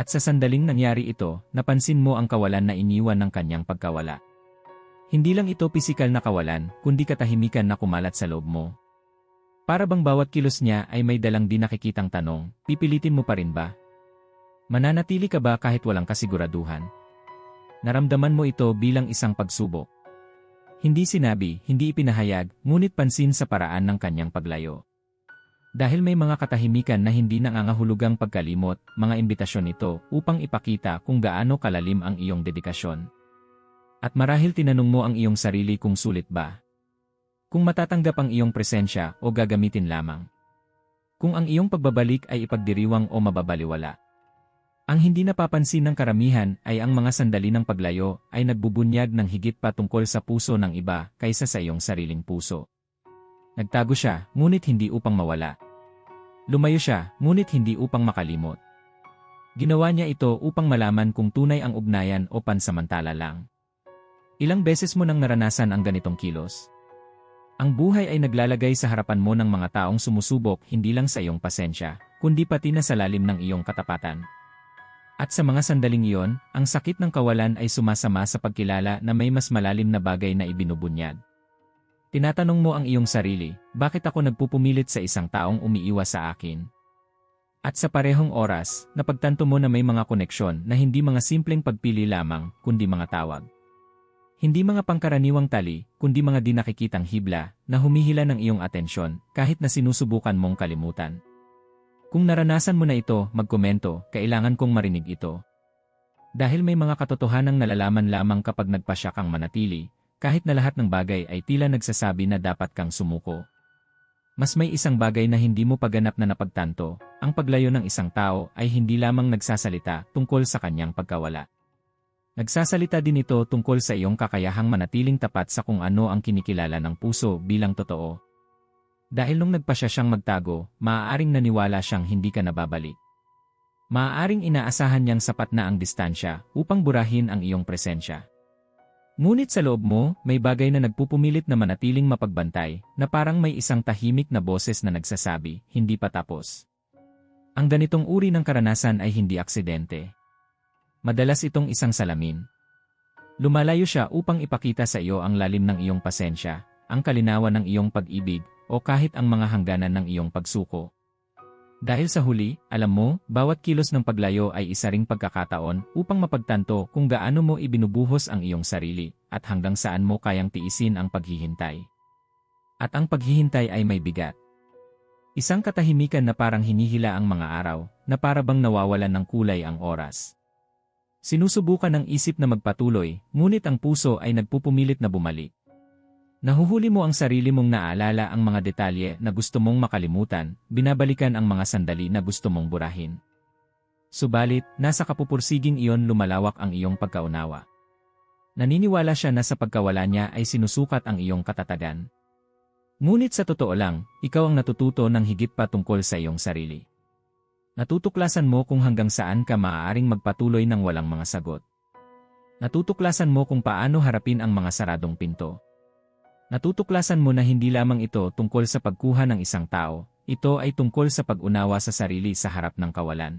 At sa sandaling nangyari ito, napansin mo ang kawalan na iniwan ng kanyang pagkawala. Hindi lang ito pisikal na kawalan, kundi katahimikan na kumalat sa loob mo. Para bang bawat kilos niya ay may dalang di nakikitang tanong, pipilitin mo pa rin ba? Mananatili ka ba kahit walang kasiguraduhan? Naramdaman mo ito bilang isang pagsubok. Hindi sinabi, hindi ipinahayag, ngunit pansin sa paraan ng kanyang paglayo. Dahil may mga katahimikan na hindi nangangahulugang pagkalimot, mga imbitasyon ito upang ipakita kung gaano kalalim ang iyong dedikasyon. At marahil tinanong mo ang iyong sarili kung sulit ba. Kung matatanggap ang iyong presensya o gagamitin lamang. Kung ang iyong pagbabalik ay ipagdiriwang o mababaliwala. Ang hindi napapansin ng karamihan ay ang mga sandali ng paglayo ay nagbubunyag ng higit pa tungkol sa puso ng iba kaysa sa iyong sariling puso. Nagtago siya, ngunit hindi upang mawala. Lumayo siya, ngunit hindi upang makalimot. Ginawa niya ito upang malaman kung tunay ang ugnayan o pansamantala lang. Ilang beses mo nang naranasan ang ganitong kilos? Ang buhay ay naglalagay sa harapan mo ng mga taong sumusubok hindi lang sa iyong pasensya, kundi pati na sa lalim ng iyong katapatan. At sa mga sandaling iyon, ang sakit ng kawalan ay sumasama sa pagkilala na may mas malalim na bagay na ibinubunyag. Tinatanong mo ang iyong sarili, bakit ako nagpupumilit sa isang taong umiiwas sa akin? At sa parehong oras, napagtanto mo na may mga koneksyon na hindi mga simpleng pagpili lamang, kundi mga tawag. Hindi mga pangkaraniwang tali, kundi mga di nakikitang hibla na humihila ng iyong atensyon kahit na sinusubukan mong kalimutan. Kung naranasan mo na ito, magkomento, kailangan kong marinig ito. Dahil may mga katotohanang nalalaman lamang kapag nagpasya kang manatili, kahit na lahat ng bagay ay tila nagsasabi na dapat kang sumuko. Mas may isang bagay na hindi mo paganap na napagtanto, ang paglayo ng isang tao ay hindi lamang nagsasalita tungkol sa kanyang pagkawala. Nagsasalita din ito tungkol sa iyong kakayahang manatiling tapat sa kung ano ang kinikilala ng puso bilang totoo. Dahil nung nagpasya siyang magtago, maaaring naniwala siyang hindi ka nababalik. Maaaring inaasahan niyang sapat na ang distansya upang burahin ang iyong presensya. Ngunit sa loob mo, may bagay na nagpupumilit na manatiling mapagbantay, na parang may isang tahimik na boses na nagsasabi, hindi pa tapos. Ang ganitong uri ng karanasan ay hindi aksidente. Madalas itong isang salamin. Lumalayo siya upang ipakita sa iyo ang lalim ng iyong pasensya, ang kalinawan ng iyong pag-ibig, o kahit ang mga hangganan ng iyong pagsuko. Dahil sa huli, alam mo, bawat kilos ng paglayo ay isa ring pagkakataon upang mapagtanto kung gaano mo ibinubuhos ang iyong sarili at hanggang saan mo kayang tiisin ang paghihintay. At ang paghihintay ay may bigat. Isang katahimikan na parang hinihila ang mga araw, na para bang nawawalan ng kulay ang oras. Sinusubukan ng isip na magpatuloy, ngunit ang puso ay nagpupumilit na bumalik. Nahuhuli mo ang sarili mong naalala ang mga detalye na gusto mong makalimutan, binabalikan ang mga sandali na gusto mong burahin. Subalit, nasa kapupursiging iyon lumalawak ang iyong pagkaunawa. Naniniwala siya na sa pagkawala niya ay sinusukat ang iyong katatagan. Ngunit sa totoo lang, ikaw ang natututo ng higit pa tungkol sa iyong sarili. Natutuklasan mo kung hanggang saan ka maaaring magpatuloy ng walang mga sagot. Natutuklasan mo kung paano harapin ang mga saradong pinto. Natutuklasan mo na hindi lamang ito tungkol sa pagkuha ng isang tao, ito ay tungkol sa pag-unawa sa sarili sa harap ng kawalan.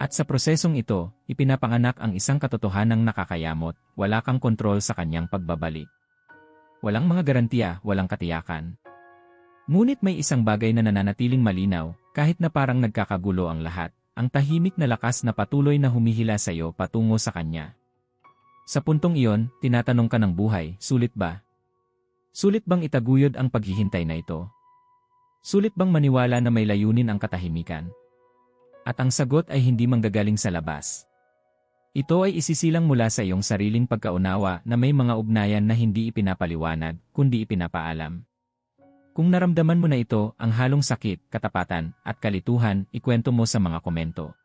At sa prosesong ito, ipinapanganak ang isang katotohanang nakakayamot, wala kang kontrol sa kanyang pagbabalik. Walang mga garantiya, walang katiyakan. Ngunit may isang bagay na nananatiling malinaw, kahit na parang nagkakagulo ang lahat, ang tahimik na lakas na patuloy na humihila sa iyo patungo sa kanya. Sa puntong iyon, tinatanong ka ng buhay, sulit ba? Sulit bang itaguyod ang paghihintay na ito? Sulit bang maniwala na may layunin ang katahimikan? At ang sagot ay hindi manggagaling sa labas. Ito ay isisilang mula sa iyong sariling pagkaunawa na may mga ugnayan na hindi ipinapaliwanag, kundi ipinapaalam. Kung naramdaman mo na ito, ang halong sakit, katapatan, at kalituhan, ikwento mo sa mga komento.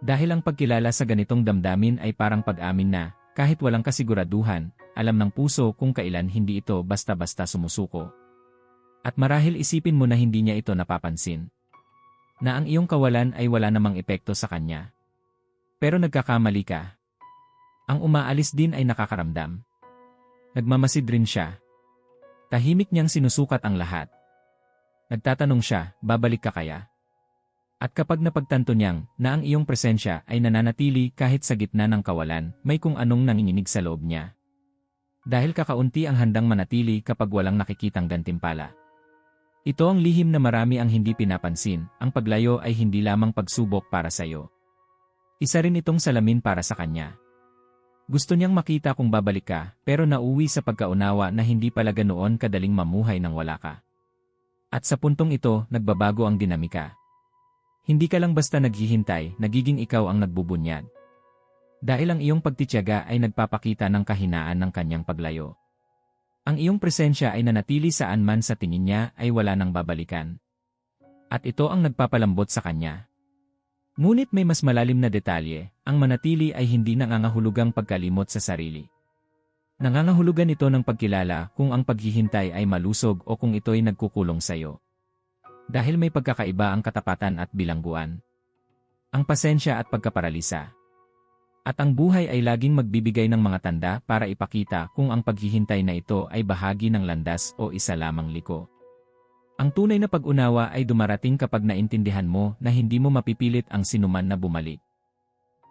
Dahil ang pagkilala sa ganitong damdamin ay parang pag-amin na, kahit walang kasiguraduhan, alam ng puso kung kailan hindi ito basta-basta sumusuko. At marahil isipin mo na hindi niya ito napapansin. Na ang iyong kawalan ay wala namang epekto sa kanya. Pero nagkakamali ka. Ang umaalis din ay nakakaramdam. Nagmamasid rin siya. Tahimik niyang sinusukat ang lahat. Nagtatanong siya, babalik ka kaya? At kapag napagtanto niyang na ang iyong presensya ay nananatili kahit sa gitna ng kawalan, may kung anong nanginginig sa loob niya. Dahil kakaunti ang handang manatili kapag walang nakikitang gantimpala. Ito ang lihim na marami ang hindi pinapansin, ang paglayo ay hindi lamang pagsubok para sa iyo. Isa rin itong salamin para sa kanya. Gusto niyang makita kung babalik ka, pero nauwi sa pagkaunawa na hindi pala ganoon kadaling mamuhay nang wala ka. At sa puntong ito, nagbabago ang dinamika. Hindi ka lang basta naghihintay, nagiging ikaw ang nagbubunyad. Dahil ang iyong pagtityaga ay nagpapakita ng kahinaan ng kanyang paglayo. Ang iyong presensya ay nanatili saan man sa tingin niya ay wala nang babalikan. At ito ang nagpapalambot sa kanya. Ngunit may mas malalim na detalye, ang manatili ay hindi nangangahulugang pagkalimot sa sarili. Nangangahulugan ito ng pagkilala kung ang paghihintay ay malusog o kung ito'y nagkukulong sa iyo dahil may pagkakaiba ang katapatan at bilangguan. Ang pasensya at pagkaparalisa. At ang buhay ay laging magbibigay ng mga tanda para ipakita kung ang paghihintay na ito ay bahagi ng landas o isa lamang liko. Ang tunay na pag-unawa ay dumarating kapag naintindihan mo na hindi mo mapipilit ang sinuman na bumalik.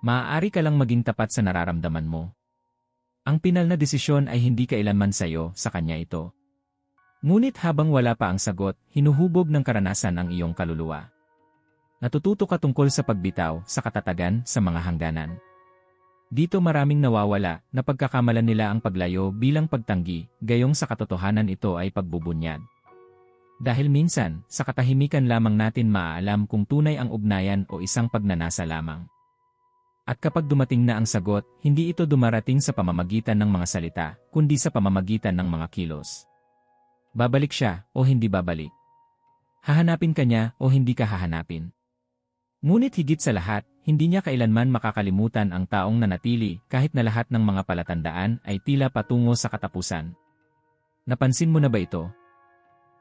Maaari ka lang maging tapat sa nararamdaman mo. Ang pinal na desisyon ay hindi kailanman sa'yo, sa kanya ito. Ngunit habang wala pa ang sagot, hinuhubog ng karanasan ang iyong kaluluwa. Natututo ka tungkol sa pagbitaw, sa katatagan, sa mga hangganan. Dito maraming nawawala na pagkakamalan nila ang paglayo bilang pagtanggi, gayong sa katotohanan ito ay pagbubunyad. Dahil minsan, sa katahimikan lamang natin maaalam kung tunay ang ugnayan o isang pagnanasa lamang. At kapag dumating na ang sagot, hindi ito dumarating sa pamamagitan ng mga salita, kundi sa pamamagitan ng mga kilos. Babalik siya o hindi babalik. Hahanapin ka niya o hindi ka hahanapin. Ngunit higit sa lahat, hindi niya kailanman makakalimutan ang taong nanatili kahit na lahat ng mga palatandaan ay tila patungo sa katapusan. Napansin mo na ba ito?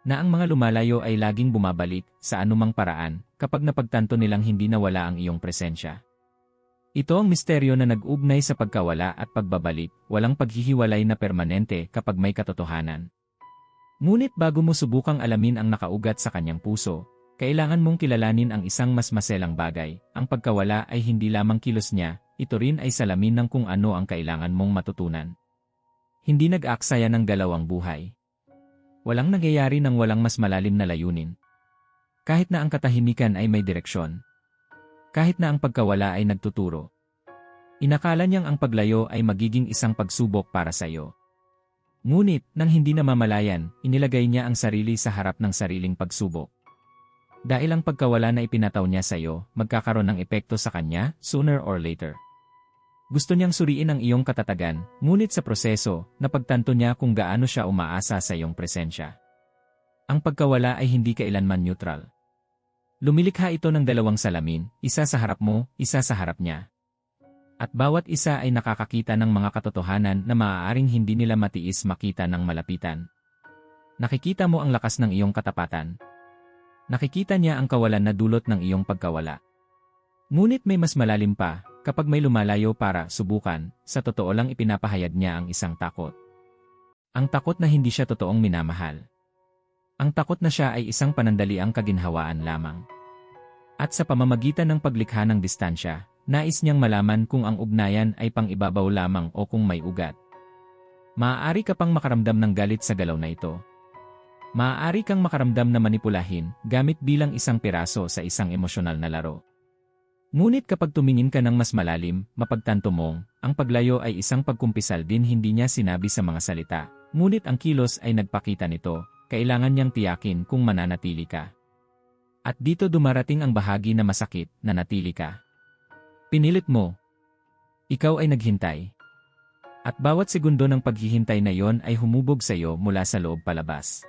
Na ang mga lumalayo ay laging bumabalik sa anumang paraan kapag napagtanto nilang hindi nawala ang iyong presensya. Ito ang misteryo na nag-ugnay sa pagkawala at pagbabalik, walang paghihiwalay na permanente kapag may katotohanan. Ngunit bago mo subukang alamin ang nakaugat sa kanyang puso, kailangan mong kilalanin ang isang mas maselang bagay. Ang pagkawala ay hindi lamang kilos niya, ito rin ay salamin ng kung ano ang kailangan mong matutunan. Hindi nag-aksaya ng galawang buhay. Walang nangyayari ng walang mas malalim na layunin. Kahit na ang katahimikan ay may direksyon. Kahit na ang pagkawala ay nagtuturo. Inakala niyang ang paglayo ay magiging isang pagsubok para sa iyo. Ngunit, nang hindi namamalayan, inilagay niya ang sarili sa harap ng sariling pagsubok. Dahil ang pagkawala na ipinataw niya sa iyo, magkakaroon ng epekto sa kanya, sooner or later. Gusto niyang suriin ang iyong katatagan, ngunit sa proseso, napagtanto niya kung gaano siya umaasa sa iyong presensya. Ang pagkawala ay hindi kailanman neutral. Lumilikha ito ng dalawang salamin, isa sa harap mo, isa sa harap niya. At bawat isa ay nakakakita ng mga katotohanan na maaaring hindi nila matiis makita ng malapitan. Nakikita mo ang lakas ng iyong katapatan. Nakikita niya ang kawalan na dulot ng iyong pagkawala. Ngunit may mas malalim pa, kapag may lumalayo para subukan, sa totoo lang ipinapahayag niya ang isang takot. Ang takot na hindi siya totoong minamahal. Ang takot na siya ay isang panandaliang kaginhawaan lamang. At sa pamamagitan ng paglikha ng distansya, Nais niyang malaman kung ang ugnayan ay pang-ibabaw lamang o kung may ugat. Maaari ka pang makaramdam ng galit sa galaw na ito. Maaari kang makaramdam na manipulahin gamit bilang isang piraso sa isang emosyonal na laro. Ngunit kapag tumingin ka ng mas malalim, mapagtanto mong, ang paglayo ay isang pagkumpisal din hindi niya sinabi sa mga salita. Ngunit ang kilos ay nagpakita nito, kailangan niyang tiyakin kung mananatili ka. At dito dumarating ang bahagi na masakit, na natili ka. Pinilit mo. Ikaw ay naghintay. At bawat segundo ng paghihintay na yon ay humubog sa iyo mula sa loob palabas.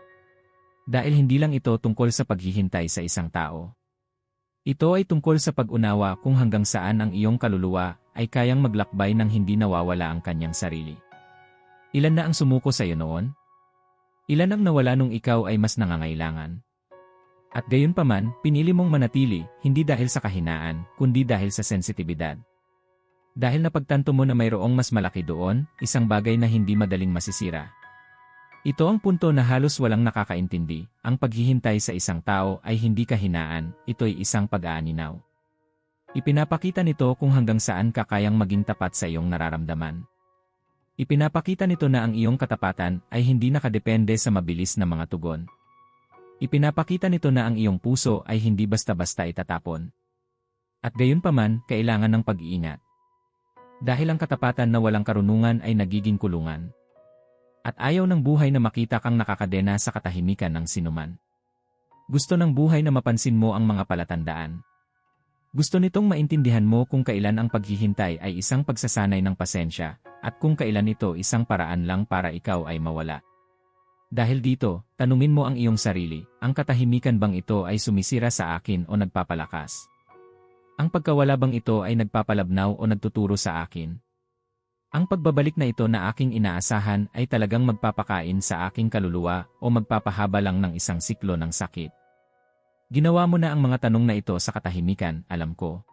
Dahil hindi lang ito tungkol sa paghihintay sa isang tao. Ito ay tungkol sa pag-unawa kung hanggang saan ang iyong kaluluwa ay kayang maglakbay ng hindi nawawala ang kanyang sarili. Ilan na ang sumuko sa iyo noon? Ilan ang nawala nung ikaw ay mas nangangailangan? At gayon paman, pinili mong manatili, hindi dahil sa kahinaan, kundi dahil sa sensitibidad. Dahil napagtanto mo na mayroong mas malaki doon, isang bagay na hindi madaling masisira. Ito ang punto na halos walang nakakaintindi, ang paghihintay sa isang tao ay hindi kahinaan, ito'y isang pag-aaninaw. Ipinapakita nito kung hanggang saan ka kayang maging tapat sa iyong nararamdaman. Ipinapakita nito na ang iyong katapatan ay hindi nakadepende sa mabilis na mga tugon. Ipinapakita nito na ang iyong puso ay hindi basta-basta itatapon. At gayon paman, kailangan ng pag-iingat. Dahil ang katapatan na walang karunungan ay nagiging kulungan. At ayaw ng buhay na makita kang nakakadena sa katahimikan ng sinuman. Gusto ng buhay na mapansin mo ang mga palatandaan. Gusto nitong maintindihan mo kung kailan ang paghihintay ay isang pagsasanay ng pasensya, at kung kailan ito isang paraan lang para ikaw ay mawala. Dahil dito, tanungin mo ang iyong sarili, ang katahimikan bang ito ay sumisira sa akin o nagpapalakas? Ang pagkawala bang ito ay nagpapalabnaw o nagtuturo sa akin? Ang pagbabalik na ito na aking inaasahan ay talagang magpapakain sa aking kaluluwa o magpapahaba lang ng isang siklo ng sakit. Ginawa mo na ang mga tanong na ito sa katahimikan, alam ko.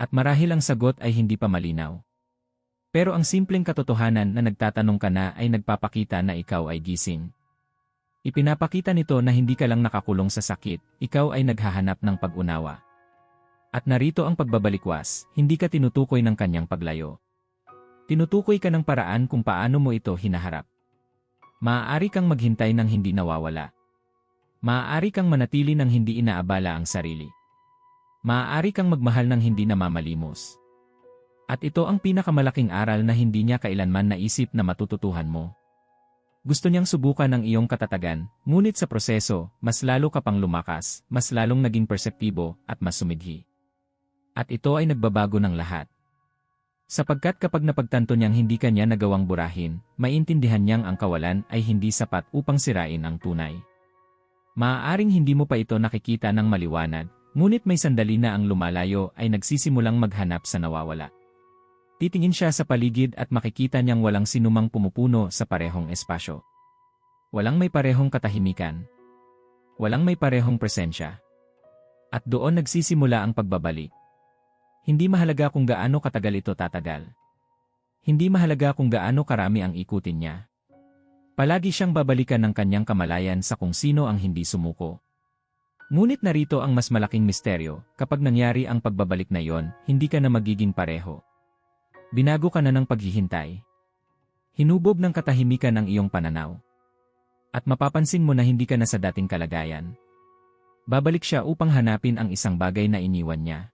At marahil ang sagot ay hindi pa malinaw. Pero ang simpleng katotohanan na nagtatanong ka na ay nagpapakita na ikaw ay gising. Ipinapakita nito na hindi ka lang nakakulong sa sakit, ikaw ay naghahanap ng pag-unawa. At narito ang pagbabalikwas, hindi ka tinutukoy ng kanyang paglayo. Tinutukoy ka ng paraan kung paano mo ito hinaharap. Maaari kang maghintay ng hindi nawawala. Maaari kang manatili ng hindi inaabala ang sarili. Maaari kang magmahal ng hindi namamalimos. At ito ang pinakamalaking aral na hindi niya kailanman naisip na matututuhan mo. Gusto niyang subukan ang iyong katatagan, ngunit sa proseso, mas lalo ka pang lumakas, mas lalong naging perseptibo, at mas sumidhi. At ito ay nagbabago ng lahat. Sapagkat kapag napagtanto niyang hindi kanya nagawang burahin, maintindihan niyang ang kawalan ay hindi sapat upang sirain ang tunay. Maaaring hindi mo pa ito nakikita ng maliwanag, ngunit may sandali na ang lumalayo ay nagsisimulang maghanap sa nawawala. Titingin siya sa paligid at makikita niyang walang sinumang pumupuno sa parehong espasyo. Walang may parehong katahimikan. Walang may parehong presensya. At doon nagsisimula ang pagbabalik. Hindi mahalaga kung gaano katagal ito tatagal. Hindi mahalaga kung gaano karami ang ikutin niya. Palagi siyang babalikan ng kanyang kamalayan sa kung sino ang hindi sumuko. Ngunit narito ang mas malaking misteryo, kapag nangyari ang pagbabalik na yon, hindi ka na magiging pareho. Binago ka na ng paghihintay. Hinubog ng katahimikan ang iyong pananaw. At mapapansin mo na hindi ka na sa dating kalagayan. Babalik siya upang hanapin ang isang bagay na iniwan niya.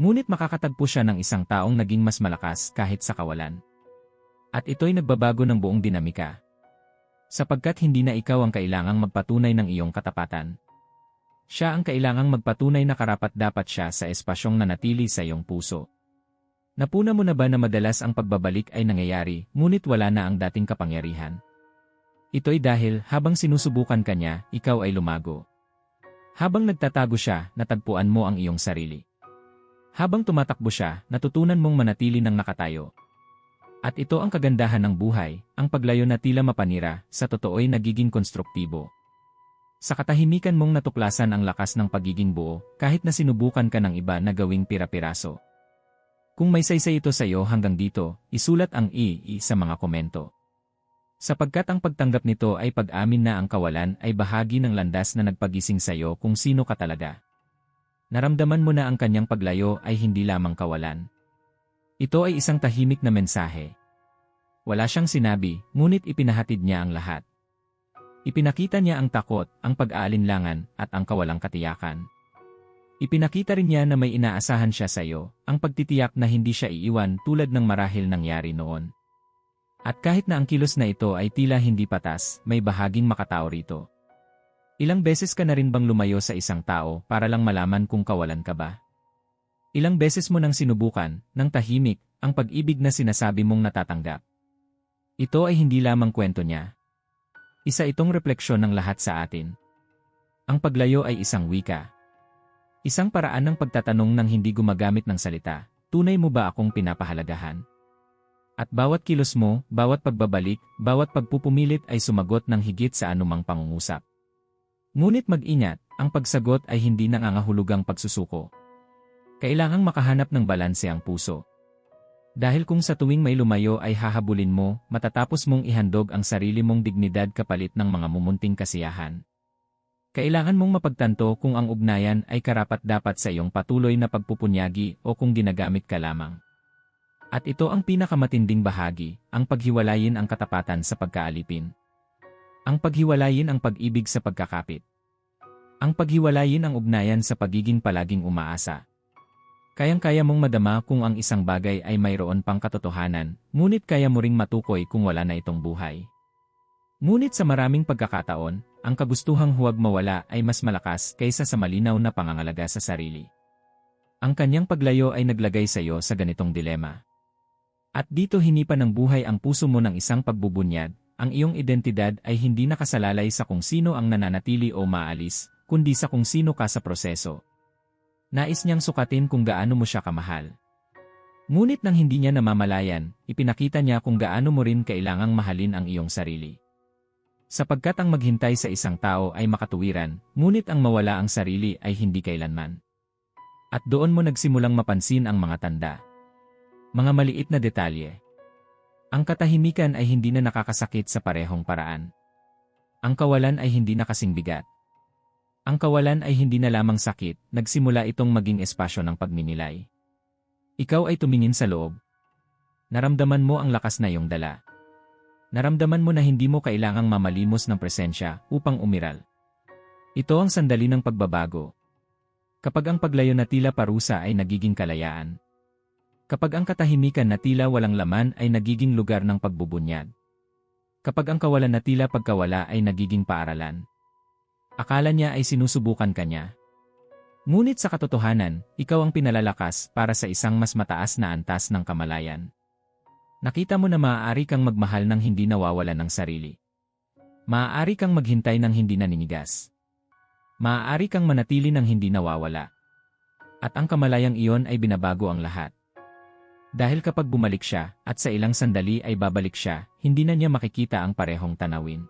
Ngunit makakatagpo siya ng isang taong naging mas malakas kahit sa kawalan. At ito'y nagbabago ng buong dinamika. Sapagkat hindi na ikaw ang kailangang magpatunay ng iyong katapatan. Siya ang kailangang magpatunay na karapat dapat siya sa espasyong nanatili sa iyong puso. Napuna mo na ba na madalas ang pagbabalik ay nangyayari, ngunit wala na ang dating kapangyarihan? Ito'y dahil habang sinusubukan ka niya, ikaw ay lumago. Habang nagtatago siya, natagpuan mo ang iyong sarili. Habang tumatakbo siya, natutunan mong manatili ng nakatayo. At ito ang kagandahan ng buhay, ang paglayo na tila mapanira, sa totoo'y nagiging konstruktibo. Sa katahimikan mong natuklasan ang lakas ng pagiging buo, kahit na sinubukan ka ng iba na gawing pira-piraso. Kung may saysay ito sa iyo hanggang dito, isulat ang i, i sa mga komento. Sapagkat ang pagtanggap nito ay pag-amin na ang kawalan ay bahagi ng landas na nagpagising sa iyo kung sino ka talaga. Naramdaman mo na ang kanyang paglayo ay hindi lamang kawalan. Ito ay isang tahimik na mensahe. Wala siyang sinabi, ngunit ipinahatid niya ang lahat. Ipinakita niya ang takot, ang pag-aalinlangan, at ang kawalang katiyakan. Ipinakita rin niya na may inaasahan siya sa iyo, ang pagtitiyak na hindi siya iiwan tulad ng marahil nangyari noon. At kahit na ang kilos na ito ay tila hindi patas, may bahaging makatao rito. Ilang beses ka na rin bang lumayo sa isang tao para lang malaman kung kawalan ka ba? Ilang beses mo nang sinubukan, ng tahimik, ang pag-ibig na sinasabi mong natatanggap. Ito ay hindi lamang kwento niya. Isa itong refleksyon ng lahat sa atin. Ang paglayo ay isang wika. Isang paraan ng pagtatanong ng hindi gumagamit ng salita, tunay mo ba akong pinapahalagahan? At bawat kilos mo, bawat pagbabalik, bawat pagpupumilit ay sumagot ng higit sa anumang pangungusap. Ngunit mag-ingat, ang pagsagot ay hindi nangangahulugang pagsusuko. Kailangang makahanap ng balanse ang puso. Dahil kung sa tuwing may lumayo ay hahabulin mo, matatapos mong ihandog ang sarili mong dignidad kapalit ng mga mumunting kasiyahan. Kailangan mong mapagtanto kung ang ugnayan ay karapat-dapat sa iyong patuloy na pagpupunyagi o kung ginagamit ka lamang. At ito ang pinakamatinding bahagi, ang paghiwalayin ang katapatan sa pagkaalipin. Ang paghiwalayin ang pag-ibig sa pagkakapit. Ang paghiwalayin ang ugnayan sa pagiging palaging umaasa. Kayang-kaya mong madama kung ang isang bagay ay mayroon pang katotohanan, ngunit kaya mo ring matukoy kung wala na itong buhay. Ngunit sa maraming pagkakataon, ang kagustuhang huwag mawala ay mas malakas kaysa sa malinaw na pangangalaga sa sarili. Ang kanyang paglayo ay naglagay sa iyo sa ganitong dilema. At dito hinipa ng buhay ang puso mo ng isang pagbubunyad, ang iyong identidad ay hindi nakasalalay sa kung sino ang nananatili o maalis, kundi sa kung sino ka sa proseso. Nais niyang sukatin kung gaano mo siya kamahal. Ngunit nang hindi niya namamalayan, ipinakita niya kung gaano mo rin kailangang mahalin ang iyong sarili. Sapagkat ang maghintay sa isang tao ay makatuwiran, ngunit ang mawala ang sarili ay hindi kailanman. At doon mo nagsimulang mapansin ang mga tanda. Mga maliit na detalye. Ang katahimikan ay hindi na nakakasakit sa parehong paraan. Ang kawalan ay hindi na kasing bigat. Ang kawalan ay hindi na lamang sakit, nagsimula itong maging espasyo ng pagninilay. Ikaw ay tumingin sa loob. Naramdaman mo ang lakas na iyong dala. Naramdaman mo na hindi mo kailangang mamalimos ng presensya upang umiral. Ito ang sandali ng pagbabago. Kapag ang paglayo na tila parusa ay nagiging kalayaan. Kapag ang katahimikan na tila walang laman ay nagiging lugar ng pagbubunyad. Kapag ang kawalan na tila pagkawala ay nagiging paaralan. Akala niya ay sinusubukan ka niya. Ngunit sa katotohanan, ikaw ang pinalalakas para sa isang mas mataas na antas ng kamalayan. Nakita mo na maaari kang magmahal ng hindi nawawalan ng sarili. Maaari kang maghintay ng hindi naninigas. Maaari kang manatili ng hindi nawawala. At ang kamalayang iyon ay binabago ang lahat. Dahil kapag bumalik siya, at sa ilang sandali ay babalik siya, hindi na niya makikita ang parehong tanawin.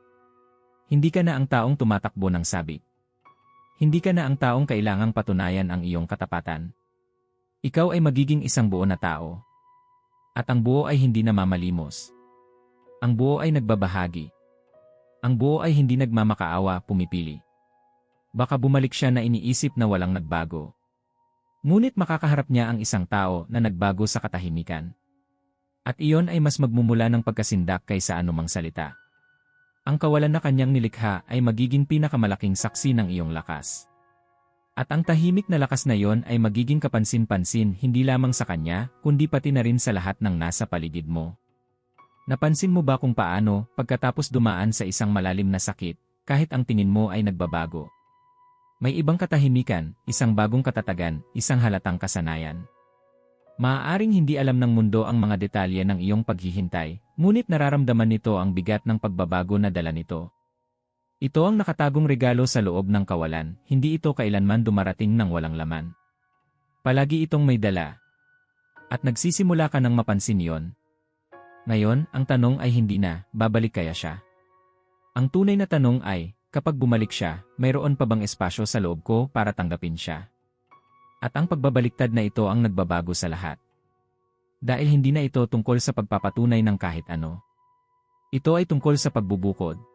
Hindi ka na ang taong tumatakbo ng sabik. Hindi ka na ang taong kailangang patunayan ang iyong katapatan. Ikaw ay magiging isang buo na tao. At ang buo ay hindi namamalimos. Ang buo ay nagbabahagi. Ang buo ay hindi nagmamakaawa, pumipili. Baka bumalik siya na iniisip na walang nagbago. Ngunit makakaharap niya ang isang tao na nagbago sa katahimikan. At iyon ay mas magmumula ng pagkasindak kaysa anumang salita. Ang kawalan na kanyang nilikha ay magiging pinakamalaking saksi ng iyong lakas. At ang tahimik na lakas na yon ay magiging kapansin-pansin hindi lamang sa kanya, kundi pati na rin sa lahat ng nasa paligid mo. Napansin mo ba kung paano, pagkatapos dumaan sa isang malalim na sakit, kahit ang tingin mo ay nagbabago? May ibang katahimikan, isang bagong katatagan, isang halatang kasanayan. Maaaring hindi alam ng mundo ang mga detalye ng iyong paghihintay, ngunit nararamdaman nito ang bigat ng pagbabago na dala nito. Ito ang nakatagong regalo sa loob ng kawalan, hindi ito kailanman dumarating ng walang laman. Palagi itong may dala. At nagsisimula ka ng mapansin yon. Ngayon, ang tanong ay hindi na, babalik kaya siya? Ang tunay na tanong ay, kapag bumalik siya, mayroon pa bang espasyo sa loob ko para tanggapin siya? At ang pagbabaliktad na ito ang nagbabago sa lahat. Dahil hindi na ito tungkol sa pagpapatunay ng kahit ano. Ito ay tungkol sa pagbubukod.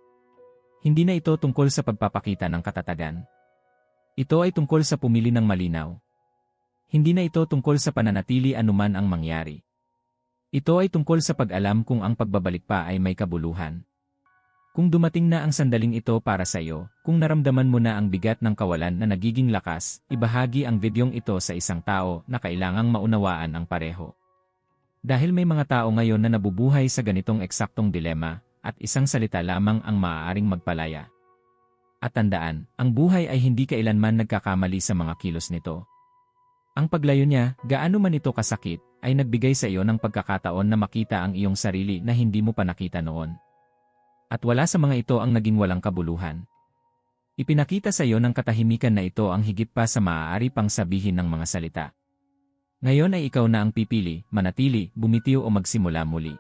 Hindi na ito tungkol sa pagpapakita ng katatagan. Ito ay tungkol sa pumili ng malinaw. Hindi na ito tungkol sa pananatili anuman ang mangyari. Ito ay tungkol sa pag-alam kung ang pagbabalik pa ay may kabuluhan. Kung dumating na ang sandaling ito para sa iyo, kung naramdaman mo na ang bigat ng kawalan na nagiging lakas, ibahagi ang videong ito sa isang tao na kailangang maunawaan ang pareho. Dahil may mga tao ngayon na nabubuhay sa ganitong eksaktong dilema, at isang salita lamang ang maaaring magpalaya. At tandaan, ang buhay ay hindi kailanman nagkakamali sa mga kilos nito. Ang paglayo niya, gaano man ito kasakit, ay nagbigay sa iyo ng pagkakataon na makita ang iyong sarili na hindi mo pa nakita noon. At wala sa mga ito ang naging walang kabuluhan. Ipinakita sa iyo ng katahimikan na ito ang higit pa sa maaari pang sabihin ng mga salita. Ngayon ay ikaw na ang pipili, manatili, bumitiw o magsimula muli.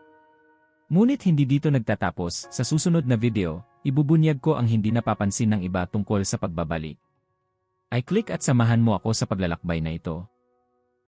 Ngunit hindi dito nagtatapos, sa susunod na video, ibubunyag ko ang hindi napapansin ng iba tungkol sa pagbabalik. I-click at samahan mo ako sa paglalakbay na ito.